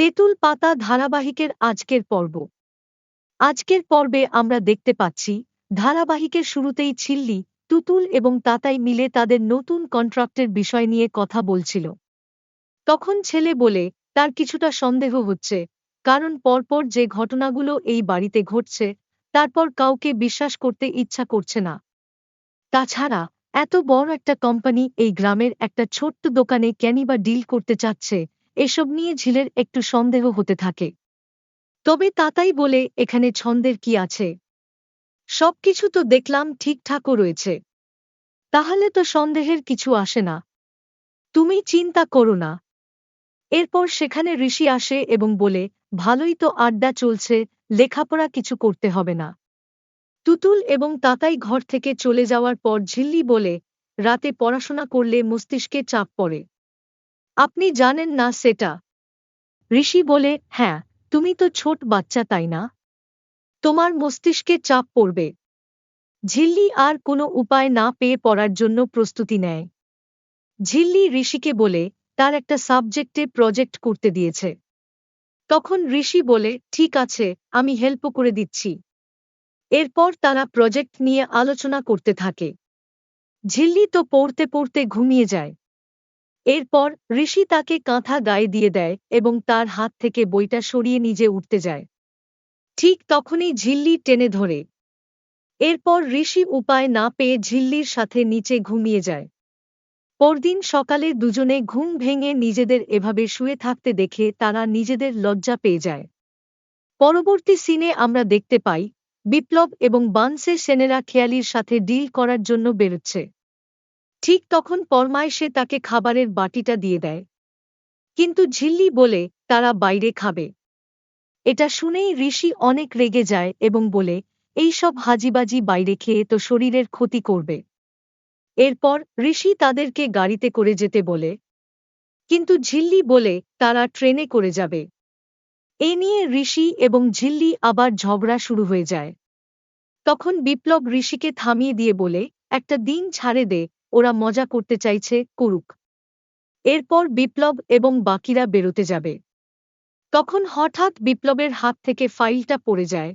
তেঁতুল পাতা ধারাবাহিকের আজকের পর্ব। আজকের পর্বে আমরা দেখতে পাচ্ছি, ধারাবাহিকের শুরুতেই ছিল্লি, তুতুল এবং তাতাই মিলে তাদের নতুন কন্ট্রাক্টের বিষয় নিয়ে কথা বলছিল। তখন ছেলে বলে, তার কিছুটা সন্দেহ হচ্ছে, কারণ পরপর যে ঘটনাগুলো এই বাড়িতে ঘটছে, তারপর কাউকে বিশ্বাস করতে ইচ্ছা করছে না। তাছাড়া, এত বড় একটা কোম্পানি এই গ্রামের একটা ছোট্ট দোকানে ক্যানি বা ডিল করতে চাচ্ছে এসব নিয়ে ঝিলের একটু সন্দেহ হতে থাকে। তবে তাতাই বলে, এখানে ছন্দের কি আছে? সবকিছু তো দেখলাম ঠিকঠাকও রয়েছে। তাহলে তো সন্দেহের কিছু আসে না। তুমি চিন্তা করো না। এরপর সেখানে ঋষি আসে এবং বলে, ভালোই তো আড্ডা চলছে, লেখাপড়া কিছু করতে হবে না। তুতুল এবং তাতাই ঘর থেকে চলে যাওয়ার পর ঝিল্লি বলে, রাতে পড়াশোনা করলে মস্তিষ্কে চাপ পড়ে। আপনি জানেন না সেটা। ঋষি বলে হ্যাঁ তুমি তো ছোট বাচ্চা, তাই না? তোমার মস্তিষ্কে চাপ পড়বে। ঝিল্লি আর কোনো উপায় না পেয়ে পড়ার জন্য প্রস্তুতি নেয়। ঝিল্লি ঋষিকে বলে, তার একটা সাবজেক্টে প্রজেক্ট করতে দিয়েছে। তখন ঋষি বলে, ঠিক আছে, আমি হেল্প করে দিচ্ছি। এরপর তারা প্রজেক্ট নিয়ে আলোচনা করতে থাকে। ঝিল্লি তো পড়তে পড়তে ঘুমিয়ে যায়। এরপর ঋষি তাকে কাঁথা গায়ে দিয়ে দেয় এবং তার হাত থেকে বইটা সরিয়ে নিজে উঠতে যায়। ঠিক তখনই ঝিল্লি টেনে ধরে। এরপর ঋষি উপায় না পেয়ে ঝিল্লির সাথে নিচে ঘুমিয়ে যায়। পরদিন সকালে দুজনে ঘুম ভেঙে নিজেদের এভাবে শুয়ে থাকতে দেখে তারা নিজেদের লজ্জা পেয়ে যায়। পরবর্তী সিনে আমরা দেখতে পাই, বিপ্লব এবং বানসে সেনেরা খেয়ালির সাথে ডিল করার জন্য বেরোচ্ছে। ঠিক তখন পরমায় সে তাকে খাবারের বাটিটা দিয়ে দেয়। কিন্তু ঝিল্লি বলে, তারা বাইরে খাবে। এটা শুনেই ঋষি অনেক রেগে যায় এবং বলে, এই সব হাজিবাজি বাইরে খেয়ে তো শরীরের ক্ষতি করবে। এরপর ঋষি তাদেরকে গাড়িতে করে যেতে বলে। কিন্তু ঝিল্লি বলে, তারা ট্রেনে করে যাবে। এ নিয়ে ঋষি এবং ঝিল্লি আবার ঝগড়া শুরু হয়ে যায়। তখন বিপ্লব ঋষিকে থামিয়ে দিয়ে বলে, একটা দিন ছাড়ে দে ওরা মজা করতে চাইছে করুক। এরপর বিপ্লব এবং বাকিরা বেরোতে যাবে। তখন হঠাৎ বিপ্লবের হাত থেকে ফাইলটা পড়ে যায়।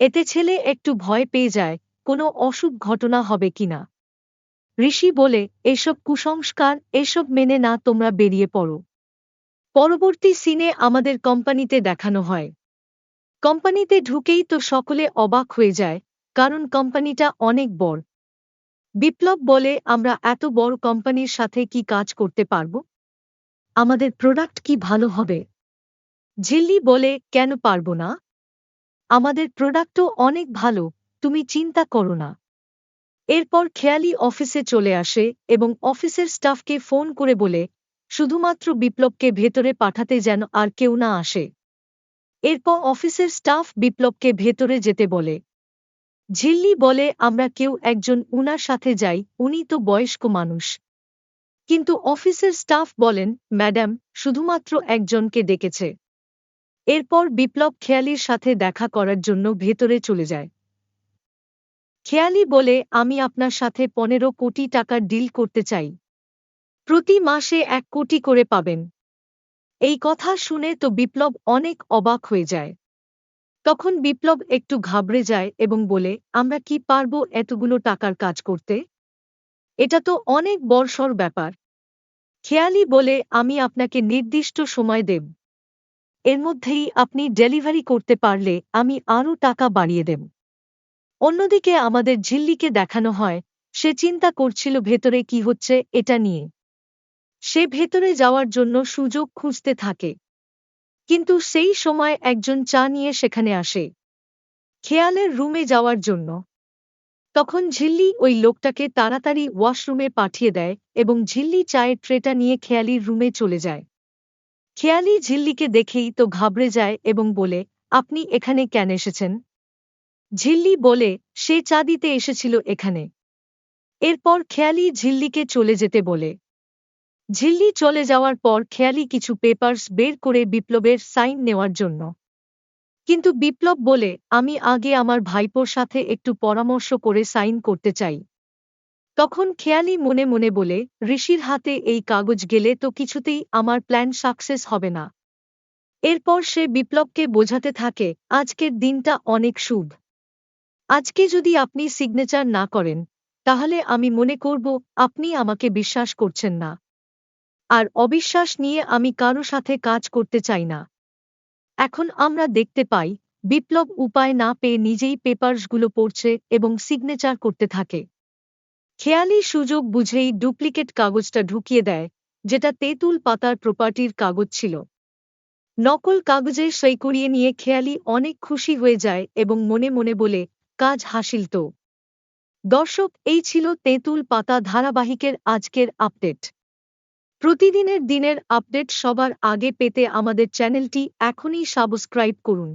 এতে ছেলে একটু ভয় পেয়ে যায়, কোনো অশুভ ঘটনা হবে কিনা ঋষি বলে, এসব কুসংস্কার, এসব মেনে না তোমরা বেরিয়ে পড়ো। পরবর্তী সিনে আমাদের কোম্পানিতে দেখানো হয়। কোম্পানিতে ঢুকেই তো সকলে অবাক হয়ে যায়, কারণ কোম্পানিটা অনেক বড়। বিপ্লব বলে আমরা এত বড় কোম্পানির সাথে কি কাজ করতে পারব? আমাদের প্রোডাক্ট কি ভালো হবে? ঝিল্লি বলে কেন পারব না? আমাদের প্রোডাক্টও অনেক ভালো, তুমি চিন্তা করো না। এরপর খেয়ালি অফিসে চলে আসে এবং অফিসের স্টাফকে ফোন করে বলে, শুধুমাত্র বিপ্লবকে ভেতরে পাঠাতে যেন আর কেউ না আসে। এরপর অফিসের স্টাফ বিপ্লবকে ভেতরে যেতে বলে ঝিল্লি বলে, আমরা কেউ একজন উনার সাথে যাই, উনি তো বয়স্ক মানুষ। কিন্তু অফিসের স্টাফ বলেন, ম্যাডাম, শুধুমাত্র একজনকে ডেকেছে। এরপর বিপ্লব খেয়ালির সাথে দেখা করার জন্য ভেতরে চলে যায়। খেয়ালি বলে, আমি আপনার সাথে পনেরো কোটি টাকার ডিল করতে চাই। প্রতি মাসে এক কোটি করে পাবেন। এই কথা শুনে তো বিপ্লব অনেক অবাক হয়ে যায়। তখন বিপ্লব একটু ঘাবড়ে যায় এবং বলে, আমরা কি পারব এতগুলো টাকার কাজ করতে? এটা তো অনেক বর্ষর ব্যাপার। খেয়ালি বলে, আমি আপনাকে নির্দিষ্ট সময় দেব। এর মধ্যেই আপনি ডেলিভারি করতে পারলে আমি আরও টাকা বাড়িয়ে দেব। অন্যদিকে আমাদের ঝিল্লিকে দেখানো হয়, সে চিন্তা করছিল ভেতরে কি হচ্ছে এটা নিয়ে। সে ভেতরে যাওয়ার জন্য সুযোগ খুঁজতে থাকে। কিন্তু সেই সময় একজন চা নিয়ে সেখানে আসে। খেয়ালের রুমে যাওয়ার জন্য। তখন ঝিল্লি ওই লোকটাকে তাড়াতাড়ি ওয়াশরুমে পাঠিয়ে দেয় এবং ঝিল্লি চায়ের ট্রেটা নিয়ে খেয়ালির রুমে চলে যায়। খেয়ালি ঝিল্লিকে দেখেই তো ঘাবড়ে যায় এবং বলে, আপনি এখানে কেন এসেছেন? ঝিল্লি বলে, সে চা দিতে এসেছিল এখানে। এরপর খেয়ালি ঝিল্লিকে চলে যেতে বলে। ঝিল্লি চলে যাওয়ার পর খেয়ালি কিছু পেপার্স বের করে বিপ্লবের সাইন নেওয়ার জন্য। কিন্তু বিপ্লব বলে, আমি আগে আমার ভাইপোর সাথে একটু পরামর্শ করে সাইন করতে চাই। তখন খেয়ালি মনে মনে বলে, ঋষির হাতে এই কাগজ গেলে তো কিছুতেই আমার প্ল্যান সাকসেস হবে না। এরপর সে বিপ্লবকে বোঝাতে থাকে, আজকের দিনটা অনেক শুভ। আজকে যদি আপনি সিগনেচার না করেন, তাহলে আমি মনে করব আপনি আমাকে বিশ্বাস করছেন না। আর অবিশ্বাস নিয়ে আমি কারও সাথে কাজ করতে চাই না। এখন আমরা দেখতে পাই, বিপ্লব উপায় না পেয়ে নিজেই পেপারসগুলো পড়ছে এবং সিগনেচার করতে থাকে। খেয়ালি সুযোগ বুঝেই ডুপ্লিকেট কাগজটা ঢুকিয়ে দেয়, যেটা তেঁতুল পাতার প্রপার্টির কাগজ ছিল। নকল কাগজে সই করিয়ে নিয়ে খেয়ালি অনেক খুশি হয়ে যায় এবং মনে মনে বলে, কাজ হাসিল তো। দর্শক, এই ছিল তেঁতুল পাতা ধারাবাহিকের আজকের আপডেট। প্রতিদিনের দিনের আপডেট সবার আগে পেতে আমাদের চ্যানেলটি এখনই সাবস্ক্রাইব করুন।